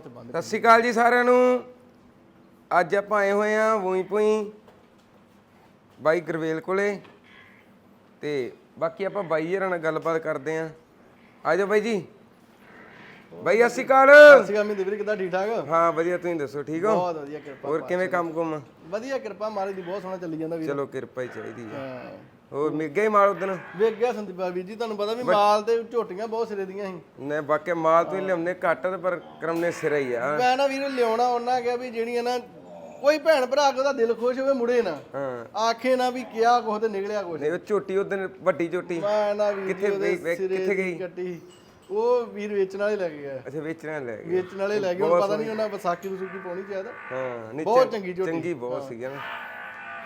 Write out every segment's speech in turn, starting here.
ਸਤਿ ਸ਼੍ਰੀ ਅਕਾਲ ਜੀ ਸਾਰਿਆਂ ਨੂੰ। ਅੱਜ ਆਪਾਂ ਆਏ ਹੋਏ ਆ ਵੂਈ ਪੁਈ ਬਾਈ ਗਰਵੇਲ ਕੋਲੇ। ਤੇ ਬਾਕੀ ਆਪਾਂ ਬਾਈ ਜਰਾਂ ਨਾਲ ਗੱਲਬਾਤ ਕਰਦੇ ਆ ਆ ਜਾਓ ਬਾਈ ਜੀ। ਬਾਈ ਸਤਿ ਸ਼੍ਰੀ ਅਕਾਲ। ਸੀਗਾ ਮੈਂ ਵੀਰ ਕਿਦਾਂ ਠੀਕ ਠਾਕ? ਹਾਂ ਵਧੀਆ ਤੁਸੀਂ ਦੱਸੋ ਠੀਕ ਹੋ? ਬਹੁਤ ਵਧੀਆ ਕਿਰਪਾ ਹੋਰ ਕਿਵੇਂ ਕੰਮ ਕੁਮ? ਵਧੀਆ ਕਿਰਪਾ ਮਹਾਰਾਜ ਦੀ ਬਹੁਤ ਸੋਹਣਾ ਚੱਲੀ ਜਾਂਦਾ ਵੀਰ। ਚਲੋ ਕਿਰਪਾ ਹੀ ਚਾਹੀਦੀ ਹਾਂ। ਹੋਰ ਮਿੱਗੇ ਹੀ ਮਾਲ ਉਦਣ? ਵੇਖ ਗਿਆ ਸੰਦੀਪ ਵੀਰ ਜੀ ਤੁਹਾਨੂੰ ਪਤਾ ਵੀ ਮਾਲ ਤੇ ਝੋਟੀਆਂ ਬਹੁਤ ਸਿਰੇ ਦੀਆਂ ਸੀ। ਨੇ ਬਾਕੀ ਮਾਲ ਤੁਸੀਂ ਲਿਆਉਂਦੇ ਘੱਟ ਤੇ ਪਰ ਕਰਮਨੇ ਸਿਰ ਹੀ ਆ। ਮੈਂ ਨਾ ਵੀਰ ਲਿਆਉਣਾ ਉਹਨਾਂ ਗਿਆ ਵੀ ਜਿਹੜੀਆਂ ਨਾ ਕੋਈ ਭੈਣ ਭਰਾ ਕੇ ਉਹਦਾ ਦਿਲ ਖੁਸ਼ ਹੋਵੇ ਮੁੜੇ ਨਾ। ਹਾਂ। ਆਖੇ ਨਾ ਵੀ ਕਿਹਾ ਕੁਛ ਤੇ ਨਿਕਲਿਆ ਕੁਛ। ਨੇ ਉਹ ਝੋਟੀ ਉਦਣ ਵੱਡੀ ਝੋਟੀ। ਮੈਂ ਨਾ ਵੀਰ ਕਿੱਥੇ ਜੀ ਉਹਦੇ ਗਈ? ਵੇਖ, ਸਿਰੇ ਕਿੱਥੇ ਦੀ ਗਈ? ਕੱਟੀ। ਉਹ ਵੀਰ ਵੇਚਣ ਵਾਲੇ ਲੈ ਗਿਆ ਅੱਛਾ ਵੇਚਣਾ ਲੈ ਗਏ। ਵੇਚਣ ਵਾਲੇ ਲੈ ਗਏ ਹੁਣ ਪਤਾ ਨਹੀਂ ਉਹਨਾਂ ਵਿਸਾਖੀ ਵਸੂਕੀ ਪਾਉਣੀ ਚਾਹੀਦਾ। ਹਾਂ ਨਹੀਂ ਬਹੁਤ ਚੰਗੀ ਝੋਟੀ। ਚੰਗੀ ਬਹੁਤ ਸੀਗਾ ਨਾ।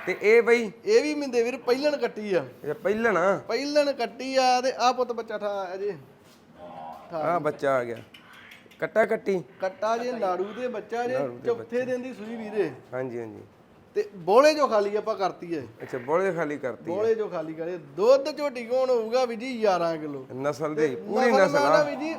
ਤੇ ਇਹ ਬਈ ਇਹ ਵੀ ਮਿੰਦੇ ਵੀਰ ਪਹਿਲਣ ਕੱਟੀ ਆ। ਇਹ ਪਹਿਲਾਂ ਨਾ ਪਹਿਲਣ ਕੱਟੀ ਆ ਤੇ ਆ ਪੁੱਤ ਬੱਚਾ ਠਾ ਅਜੇ। ਆ ਬੱਚਾ ਆ ਗਿਆ। ਕੱਟਾ ਕੱਟੀ? ਕੱਟਾ ਜੇ ਨਾੜੂ ਦੇ ਬੱਚਾ ਜੇ ਚੌਥੇ ਦਿਨ ਦੀ ਸੂਈ ਵੀਰੇ। ਹਾਂਜੀ ਹਾਂਜੀ। ਤੇ ਬੋਲੇ ਜੋ ਖਾਲੀ ਆਪਾਂ ਕਰਤੀ ਐ ਅੱਛਾ ਬੋਲੇ ਖਾਲੀ ਕਰਤੀ ਬੋਲੇ ਜੋ ਖਾਲੀ ਕਰੇ। ਦੁੱਧ ਝੋਟੀ ਕੋਣ ਹੋਊਗਾ ਵੀ ਜੀ 11 ਕਿਲੋ। ਨਸਲ ਦੇ ਪੂਰੀ ਨਸਲ ਆ। ਵੀ ਜੀ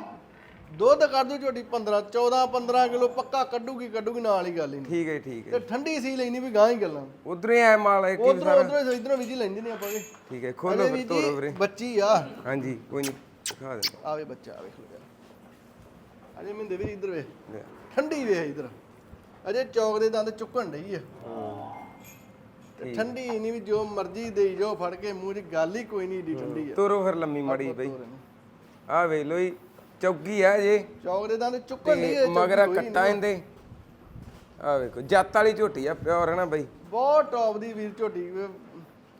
ਦੁੱਧ ਕਰ ਦੂ ਝੋਟੀ 15 14 15 ਕਿਲੋ ਪੱਕਾ ਕੱਢੂਗੀ ਕੱਢੂਗੀ ਨਾਲ ਹੀ ਗੱਲ ਹੀ ਨਹੀਂ। ਠੀਕ ਹੈ ਠੀਕ ਹੈ ਤੇ ਠੰਡੀ ਸੀ ਲੈਣੀ ਵੀ ਗਾਂ ਹੀ ਗੱਲਾਂ। ਉਧਰ ਹੀ ਆਇਆ ਮਾਲ ਹੀ ਉਧਰੋਂ ਉਧਰੋਂ ਇਧਰੋਂ ਵੀ ਜੀ ਲੈਂਦੇ ਨੇ ਆਪਾਂ ਵੀ। ਠੀਕ ਹੈ ਖੋਲੋ ਅਜੇ ਫਿਰ ਵੀ ਤੋਰੋ ਵੀਰੇ। ਜੀ ਬੱਚੀ ਆ। ਹਾਂਜੀ ਕੋਈ ਨਹੀਂ ਦਿਖਾ ਦੇ ਆਵੇ ਬੱਚਾ ਆਵੇ ਖਲੋ ਅਜੇ ਮਿੰਦੇ ਵੀ ਇਧਰ ਵੇ। ਲੈ। ਠੰਡੀ ਵੇ ਇਧਰ। ਅਜੇ ਚੌਕ ਦੇ ਦੰਦ ਚੁੱਕਣ ਡਈ ਆ। ਤੇ ਠੰਡੀ ਨਹੀਂ ਵੀ ਜੋ ਮਰਜ਼ੀ ਦੇਈ ਜੋ ਫੜ ਕੇ ਮੂੰਹ 'ਚ ਗੱਲ ਹੀ ਕੋਈ ਨਹੀਂ ਏਡੀ ਠੰਡੀ ਆ। ਤੋਰੋ ਫਿਰ ਲੰਮੀ ਮੜੀ ਬਈ। ਆ ਵੇ ਲੋਈ ਚੌਗੀ ਆ ਜੇ। ਚੌਕ ਦੇ ਦੰਦ ਚੁੱਕਣ ਡਈ ਤੇ ਮਗਰ ਕੱਟਾ ਇਹਦੇ। ਆ ਵੇਖੋ ਜੱਤ ਵਾਲੀ ਝੋਟੀ ਆ ਪਿਓਰ ਹੈ ਨਾ ਬਈ? ਬਹੁਤ ਟੌਪ ਦੀ ਵੀਰ ਝੋਟੀ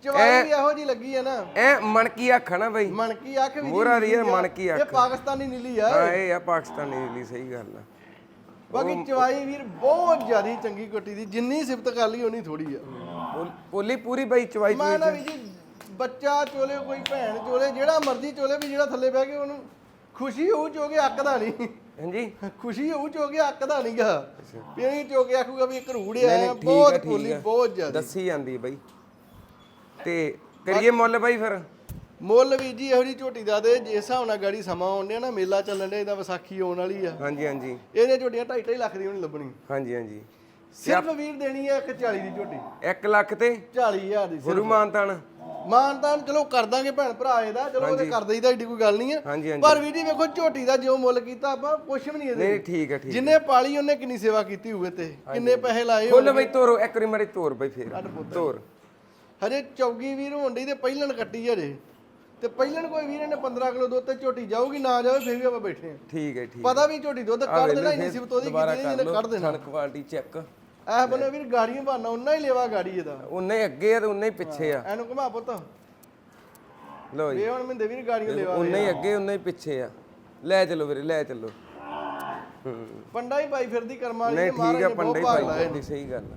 ਚਵਾਈ ਵੀ ਇਹੋ ਜੀ ਲੱਗੀ ਆ ਨਾ। ਐ ਮਣਕੀ ਅੱਖ ਨਾ ਬਈ? ਮਣਕੀ ਅੱਖ ਵੀ ਮੋਹਰਾ ਦੀ ਨੀਲੀ ਆ। ਮਣਕੀ ਇਹ ਅੱਖ। ਪਾਕਿਸਤਾਨੀ ਨੀਲੀ ਆ। ਹਾਂ ਇਹ ਆ ਪਾਕਿਸਤਾਨੀ ਲਈ ਸਹੀ ਗੱਲ ਆ। ਬਾਕੀ ਚਵਾਈ ਵੀਰ ਬਹੁਤ ਜ਼ਿਆਦੀ ਚੰਗੀ ਕੋਟੀ ਦੀ ਜਿੰਨੀ ਸਿਫਤ ਕਰ ਲਈ ਉਨੀ ਥੋੜੀ ਆ। ਪੋਲੀ ਪੂਰੀ ਬਈ ਚਵਾਈ ਮੈਂ ਨਾ ਵੀ ਜੀ ਬੱਚਾ ਚੋਲੇ ਕੋਈ ਭੈਣ ਚੋਲੇ ਜਿਹੜਾ ਮਰਜ਼ੀ ਚੋਲੇ ਵੀ ਜਿਹੜਾ ਥੱਲੇ ਬਹਿ ਕੇ ਉਹਨੂੰ ਖੁਸ਼ੀ ਹੋਊ ਚੋਗੇ ਅੱਕਦਾ ਨਹੀਂ। ਹਾਂਜੀ। ਖੁਸ਼ੀ ਹੋਊ ਚੋਗੇ ਅੱਕਦਾ ਨਹੀਂਗਾ। ਵੀ ਨਹੀਂ ਚੋਗੇ ਆਖੂਗਾ ਵੀ ਇੱਕ ਰੂੜ ਆ ਬਹੁਤ ਆ। ਬਹੁਤ ਜ਼ਿਆਦਾ। ਦੱਸੀ ਜਾਂਦੀ ਬਈ। ਤੇ ਕਰੀਏ ਮੁੱਲ ਬਾਈ ਫਿਰ? ਮੁੱਲ ਵੀ ਜੀ ਇਹੋ ਜੀ ਝੋਟੀ ਦਾ ਦੇ ਜਿਸ ਹਿਸਾਬ ਨਾਲ ਗਾੜੀ ਸਮਾਂ ਡਿਆ ਨਾ ਮੇਲਾ ਚੱਲਣ ਡਿਆ ਇਹਦਾ ਵਿਸਾਖੀ ਆਉਣ ਵਾਲੀ ਆ। ਹਾਂਜੀ ਹਾਂਜੀ। ਇਹਨੇ ਝੋਟੀਆਂ 2.5 ਲੱਖ ਦੀ ਹੋਣੀ ਲੱਭਣੀ। ਹਾਂਜੀ ਹਾਂਜੀ। ਸਿਰਫ ਵੀਰ ਦੇਣੀ ਹੈ 140 ਦੀ ਝੋਟੀ। 1 ਲੱਖ ਤੇ? 40000 ਦੀ ਗੁਰੂ ਮਾਨਤਾਨ ਮਾਨਤਾਨ ਚਲੋ ਕਰ ਦਾਂਗੇ ਭੈਣ ਭਰਾ ਇਹਦਾ ਚਲੋ ਉਹਦੇ ਕਰ ਦਈਦਾ ਏਡੀ ਕੋਈ ਗੱਲ ਨਹੀਂ ਹੈ। ਹਾਂਜੀ ਪਰ ਵੀਰ ਜੀ ਵੇਖੋ ਝੋਟੀ ਦਾ ਜੋ ਮੁੱਲ ਕੀਤਾ ਆਪਾਂ ਕੁਛ ਵੀ ਨਹੀਂ ਇਹਦੇ ਨਹੀਂ ਠੀਕ ਹੈ ਠੀਕ ਜਿੰਨੇ ਪਾਲੀ ਉਹਨੇ ਕਿੰਨੀ ਸੇਵਾ ਕੀਤੀ ਹੋਵੇ ਤੇ ਕਿੰਨੇ ਪੈਸੇ ਲਾਏ ਹੋਣ। ਖੋਲ ਬਈ ਤੋਰੋ ਇੱਕ ਵਾਰੀ ਮਾਰੀ ਤੋਰ ਬਈ ਫੇਰ। ਤੋਰ। ਹਜੇ ਚੌਗੀ ਵੀਰ ਹੁੰਦੀ ਤੇ ਪਹਿਲਣ ਕੱਟੀ ਹਜੇ। ਤੇ ਪਹਿਲਣ ਕੋਈ ਵੀਰ ਨੇ 15 ਕਿਲੋ ਦੁੱਧ ਤੇ ਝੋਟੀ ਜਾਊਗੀ ਨਾ ਜਾਵੇ ਫੇਰ ਵੀ ਆਪਾਂ ਬੈਠੇ ਆ ਠੀਕ ਹੈ ਠੀਕ ਪਤਾ ਵੀ ਝੋਟੀ ਦੁੱਧ ਕੱਢ ਦੇਣਾ ਸਿਫਤ ਉਹਦੀ ਦੁਬਾਰਾ ਕੀਤੀ ਇਹਨੇ ਕੱਢ ਦੇਣਾ। ਥਣ ਕੁਆਲਿਟੀ ਚੈੱਕ ਐ ਬਨੇ ਵੀਰ ਗਾੜੀਆਂ ਬਾਨਾ ਉਹਨਾਂ ਹੀ ਲੈਵਾ ਗਾੜੀ ਇਹਦਾ। ਉਨੇ ਹੀ ਅੱਗੇ ਆ ਤੇ ਉਨੇ ਹੀ ਪਿੱਛੇ ਆ। ਐਨੂੰ ਘੁਮਾ ਪੁੱਤ। ਲਓ ਜੀ। ਵੇ ਹੁਣ ਮਿੰਦੇ ਵੀਰ ਗਾੜੀਆਂ ਲੈਵਾ ਉਨੇ ਹੀ ਅੱਗੇ ਉਨੇ ਹੀ ਪਿੱਛੇ ਆ। ਲੈ ਚੱਲੋ ਵੀਰੇ ਲੈ ਚੱਲੋ। ਹੂੰ। ਪੰਡਾ ਹੀ ਪਾਈ ਫਿਰਦੀ ਕਰਮਾਂ ਵਾਲੀ ਨਹੀਂ ਠੀਕ ਆ ਪੰਡੇ ਬਹੁਤ ਭਾਗ ਭਾਈ ਲਾਏ ਦੀ ਸਹੀ ਗੱਲ ਆ।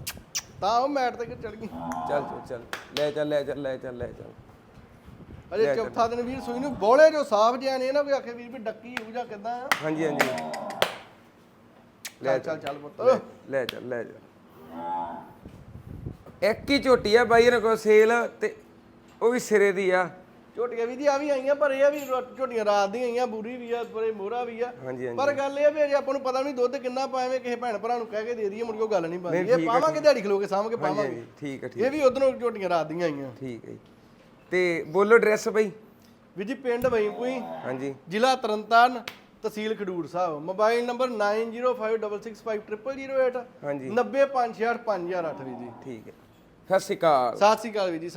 ਤਾਂ ਉਹ ਮੈਟ ਤੇ ਚੜ ਗਈ। ਚੱਲ ਚੱਲ ਚੱਲ। ਲੈ ਚੱਲ ਲੈ ਚੱਲ ਲੈ ਚੱਲ ਲੈ ਚੱਲ। ਅਜੇ ਚੌਥਾ ਦਿਨ ਵੀਰ ਸੂਈ ਨੂੰ ਬੋਲੇ ਜੋ ਸਾਫ਼ ਜਿਆ ਨੇ ਨਾ ਕੋਈ ਆਖੇ ਵੀਰ ਵੀ ਡੱਕੀ ਹੋ ਜਾਂ ਕਿਦਾਂ ਹਾਂਜੀ ਹਾਂਜੀ। ਚੱਲ ਚੱਲ ਚੱਲ। ਪੁੱਤ। ਲੈ ਚੱਲ ਲੈ ਚੱਲ। ਇੱਕ ਹੀ ਝੋਟੀ ਆ ਬਾਈ ਨੇ ਕੋ ਸੇਲ ਤੇ ਉਹ ਵੀ ਸਿਰੇ ਦੀ ਆ। ਝੋਟੀਆਂ ਵੀ ਜੀ ਆ ਵੀ ਆਈਆਂ ਪਰ ਇਹ ਆ ਵੀ ਰੋ- ਝੋਟੀਆਂ ਰਾਤ ਦੀਆਂ ਆਈਆਂ ਬੂਰੀ ਵੀ ਆ ਪਰੇ ਮੋਹਰਾ ਵੀ ਆ। ਹਾਂਜੀ ਹਾਂਜੀ। ਪਰ ਗੱਲ ਇਹ ਆ ਵੀ ਅਜੇ ਆਪਾਂ ਨੂੰ ਪਤਾ ਨਹੀਂ ਦੁੱਧ ਕਿੰਨਾ ਪਾਵੇਂ ਕਿਸੇ ਭੈਣ ਭਰਾ ਨੂੰ ਕਹਿ ਕੇ ਦੇ ਦਈਏ ਮੁੜ ਕੇ ਉਹ ਗੱਲ ਨਹੀਂ ਬਣਦੀ। ਇਹ ਪਾਵਾਂਗੇ ਦਿਹਾੜੀ ਖਲੋ ਕੇ ਸਾਂਭ ਕੇ ਹਾਂਜੀ ਪਾਵਾਂਗੇ। ਹਾਂਜੀ ਠੀਕ ਹੈ ਠੀਕ ਇਹ ਵੀ ਉਧਰੋਂ ਝੋਟੀਆਂ ਰਾਤ ਦੀਆਂ ਆਈਆਂ। ਠੀਕ ਹੈ ਜੀ। ਤੇ ਬੋਲੋ ਐਡਰੈਸ ਬਈ। ਵੀ ਜੀ ਪਿੰਡ ਵਈਪੂਈ ਹਾਂਜੀ। ਜ਼ਿਲ੍ਹਾ ਤਰਨਤਾਰਨ ਤਹਿਸੀਲ ਖਡੂਰ ਸਾਹਿਬ ਮੋਬਾਈਲ ਨੰਬਰ 9056650008 ਹਾਂਜੀ 905685008 ਵੀ ਜੀ। ਠੀਕ ਹੈ। ਸਤਿ ਸ਼੍ਰੀ ਅਕਾਲ। ਸਤਿ ਸ੍ਰੀ ਅਕਾਲ ਵੀ ਜੀ